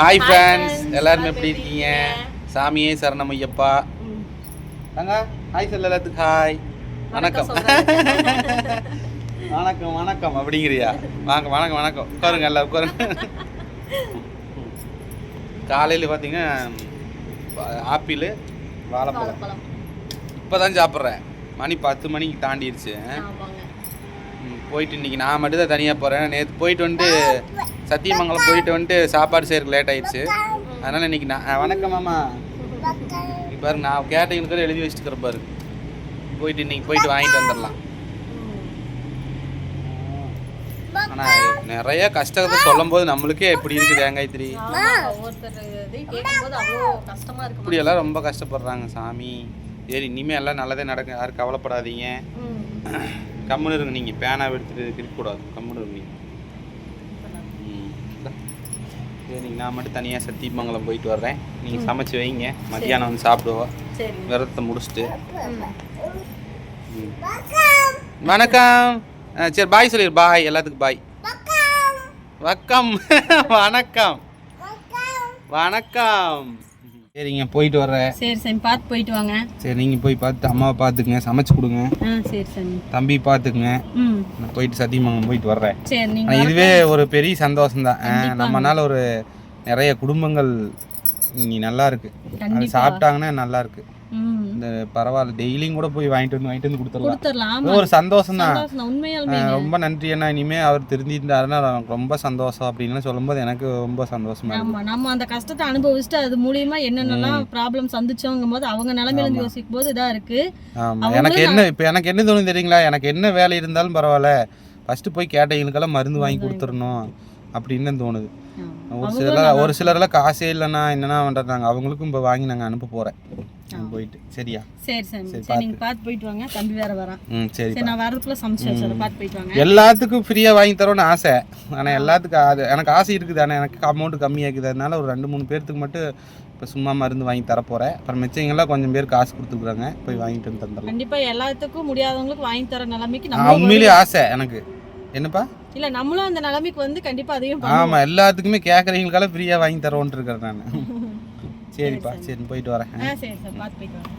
Hi friends. எல்லாரும் எப்படி இருக்கீங்க? சாமியே சரணம் ஐயப்பா ம். அங்க ஹாய் சொல்ல எல்லாத்துக்கு ஹாய் வணக்கம் வணக்கம் வணக்கம். அப்படிங்கிறியா? வாங்க வணக்கம் வணக்கம். உட்காருங்க எல்லாம் உட்காருங்க. காலையில் பார்த்தீங்கன்னா ஆப்பிள் வாழைப்பழம். இப்போ தான் சாப்பிட்றேன். மணி பத்து மணிக்கு தாண்டிடுச்சு போயிட்டு இன்னைக்கு நான் மட்டும் தான் தனியாக போகிறேன் நேற்று போயிட்டு வந்துட்டு சத்தியமங்கலம் போயிட்டு வந்துட்டு சாப்பாடு செய்யறதுக்கு லேட் ஆயிடுச்சு. அதனால் இன்னைக்கு நான் வணக்கம் மாமா. நீ பாருங்க நான் கூட எழுதி வச்சுட்டு பாரு. போயிட்டு இன்னைக்கு போயிட்டு வாங்கிட்டு வந்துடலாம். ஆனால் நிறைய கஷ்டத்தை சொல்லும்போது நம்மளுக்கே எப்படி இருக்குது தேங்காய் திரி இப்படி எல்லாம் இப்படியெல்லாம் ரொம்ப கஷ்டப்படுறாங்க சாமி. சரி இனிமேல் எல்லாம் நல்லதே நடக்கும் யாரும் கவலைப்படாதீங்க. கம்முன்னு இருங்க நீங்கள் பேனா எடுத்துகிட்டு இருக்கக்கூடாது கம்முன்னு இருங்க நீங்க. ம். இந்தா. சரி நான் மட்டும் தனியாக சத்தியமங்கலம் போயிட்டு வர்றேன். நீங்கள் சமைச்சு வைங்க. மத்தியானம் வந்து சாப்பிடுவோம் சரி. விரதத்தை முடிச்சுட்டு. வணக்கம். சரி பாய் சொல்லிடு பாய் எல்லாத்துக்கும் பாய் வக்கம். வணக்கம். வணக்கம். சரிங்க போயிட்டு வர்றேன் சரி சாமி பார்த்து போயிட்டு வாங்க. சரி நீங்கள் போய் பார்த்து அம்மாவை பார்த்துக்குங்க சமைச்சு கொடுங்க. ஆ சரி சாமி தம்பி பார்த்துக்குங்க ம். நான் போயிட்டு சத்தியமங்கலம் போயிட்டு வர்றேன் சரி ஆனா நீங்கள் இதுவே ஒரு பெரிய சந்தோஷம் தான் நம்மனால ஒரு நிறைய குடும்பங்கள் இனி நல்லா இருக்கு. அது கண்டிப்பா. சாப்பிட்டாங்கன்னா நல்லா இருக்கு. இந்த பரவாயில்ல டெய்லியும் கூட போய் வாங்கிட்டு வந்து வாங்கிட்டு வந்து கொடுத்துடலாம். ஒரு சந்தோஷம் தான். ரொம்ப நன்றி அண்ணா. இனிமே அவர் திருந்திருந்தாருன்னா எனக்கு ரொம்ப சந்தோஷம் அப்படின்னு சொல்லும்போது எனக்கு ரொம்ப சந்தோஷமா ஆமா. நம்ம அந்த கஷ்டத்தை அனுபவிச்சுட்டு அது மூலியமா என்னென்னலாம் ப்ராப்ளம் சந்திச்சோங்கும் போது அவங்க நிலைமையில இருந்து யோசிக்கும் போது இதா இருக்கு. ஆமா. எனக்கு என்ன இப்போ எனக்கு என்ன தோணும் தெரியுங்களா? எனக்கு என்ன வேலை இருந்தாலும் பரவாயில்ல. ஃபர்ஸ்ட் போய் கேட்டவங்களுக்கெல்லாம் மருந்து வாங்கி கொடுத்துடணும் அப்படின்னு தோணுது. ஒரு சிலர் ஒரு சிலரெல்லாம் காசே இல்லைன்னா என்னென்ன பண்ணுறாங்க அவங்களுக்கும் இப்போ வாங்கி நாங்கள் அனுப்ப போகிறேன் போயிட்டு சரியா? சரி சாமி சரி, சரி நீங்க பார்த்து போயிட்டு வாங்க. தம்பி வேற வரான் ம் சரி சரி நான் வரதுக்குள்ள சமைச்சு வச்சிடறேன். பார்த்து போயிட்டு வாங்க. எல்லாத்துக்கும் ஃப்ரீயாக வாங்கி தரோன்னு ஆசை. ஆனால் எல்லாத்துக்கும் அது எனக்கு ஆசை இருக்குது. ஆனால் எனக்கு அமௌண்ட் கம்மியாக இருக்குது அதனால ஒரு ரெண்டு மூணு பேர்த்துக்கு மட்டும் இப்போ சும்மா மருந்து வாங்கி தரப்போகிறேன் அப்புறம் மிச்சங்கள்லாம் கொஞ்சம் பேர் காசு கொடுத்துக்குறாங்க போய் வாங்கிட்டு வந்து தந்துடலாம் கண்டிப்பா எல்லாத்துக்கும் முடியாதவங்களுக்கு வாங்கி தர நிலைமைக்கு நான் உண்மையிலேயே ஆசை எனக்கு. என்னப்பா? இல்ல நம்மளும் அந்த நிலைமைக்கு வந்து கண்டிப்பா அதையும். ஆமாம் எல்லாத்துக்குமே கேட்குறவங்களுக்கெல்லாம் ஃப்ரீயாக வாங்கி தரோன்ட்டு இருக்கிறேன் நான். சரிப்பா சரி போயிட்டு வரேன். ஆ சரி சார். பார்த்து போயிட்டு வாங்க